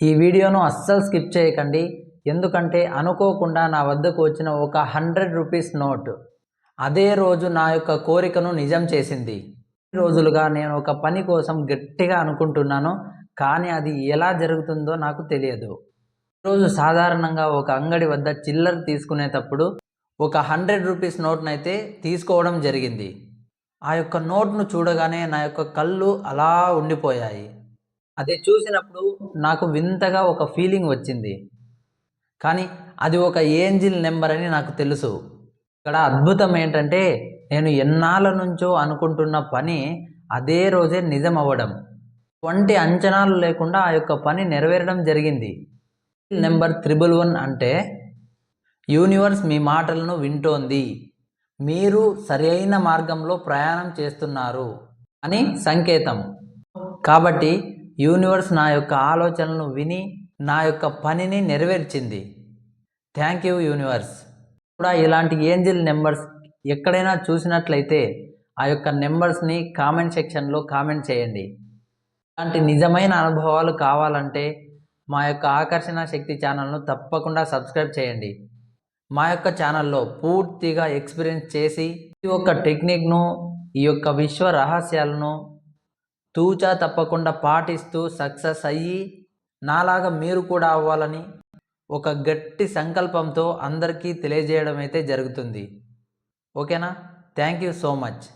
ఈ వీడియోను అస్సలు స్కిప్ చేయకండి. ఎందుకంటే అనుకోకుండా నా వద్దకు వచ్చిన ఒక హండ్రెడ్ రూపీస్ నోట్ అదే రోజు నా యొక్క కోరికను నిజం చేసింది. రోజులుగా నేను ఒక పని కోసం గట్టిగా అనుకుంటున్నాను కానీ అది ఎలా జరుగుతుందో నాకు తెలియదు. ఈరోజు సాధారణంగా ఒక అంగడి వద్ద చిల్లర తీసుకునేటప్పుడు ఒక హండ్రెడ్ రూపీస్ నోట్నైతే తీసుకోవడం జరిగింది. ఆ యొక్క నోట్ను చూడగానే నా యొక్క కళ్ళు అలా ఉండిపోయాయి. అది చూసినప్పుడు నాకు వింతగా ఒక ఫీలింగ్ వచ్చింది. కానీ అది ఒక ఏంజిల్ నెంబర్ అని నాకు తెలుసు. ఇక్కడ అద్భుతం ఏంటంటే నేను ఎన్నాళ్ళ నుంచో అనుకుంటున్న పని అదే రోజే నిజం అవ్వడం. వంటి అంచనాలు లేకుండా ఆ యొక్క పని నెరవేరడం జరిగింది. నెంబర్ త్రిబుల్ వన్ అంటే యూనివర్స్ మీ మాటలను వింటోంది. మీరు సరైన మార్గంలో ప్రయాణం చేస్తున్నారు అని సంకేతం. కాబట్టి యూనివర్స్ నా యొక్క ఆలోచనలను విని నా యొక్క పనిని నెరవేర్చింది. Thank you universe. కూడా ఇలాంటి ఏంజిల్ నెంబర్స్ ఎక్కడైనా చూసినట్లయితే ఆ యొక్క నెంబర్స్ని కామెంట్ సెక్షన్లో కామెంట్ చేయండి. ఇలాంటి నిజమైన అనుభవాలు కావాలంటే మా యొక్క ఆకర్షణ శక్తి ఛానల్ను తప్పకుండా సబ్స్క్రైబ్ చేయండి. మా యొక్క ఛానల్లో పూర్తిగా ఎక్స్పీరియన్స్ చేసి ఈ యొక్క టెక్నిక్ను ఈ యొక్క విశ్వ రహస్యాలను తూచా తప్పకుండా పాటిస్తూ సక్సెస్ అయ్యి నాలాగా మీరు కూడా అవ్వాలని ఒక గట్టి సంకల్పంతో అందరికీ తెలియజేయడం అయితే జరుగుతుంది. ఓకేనా? Thank you so much.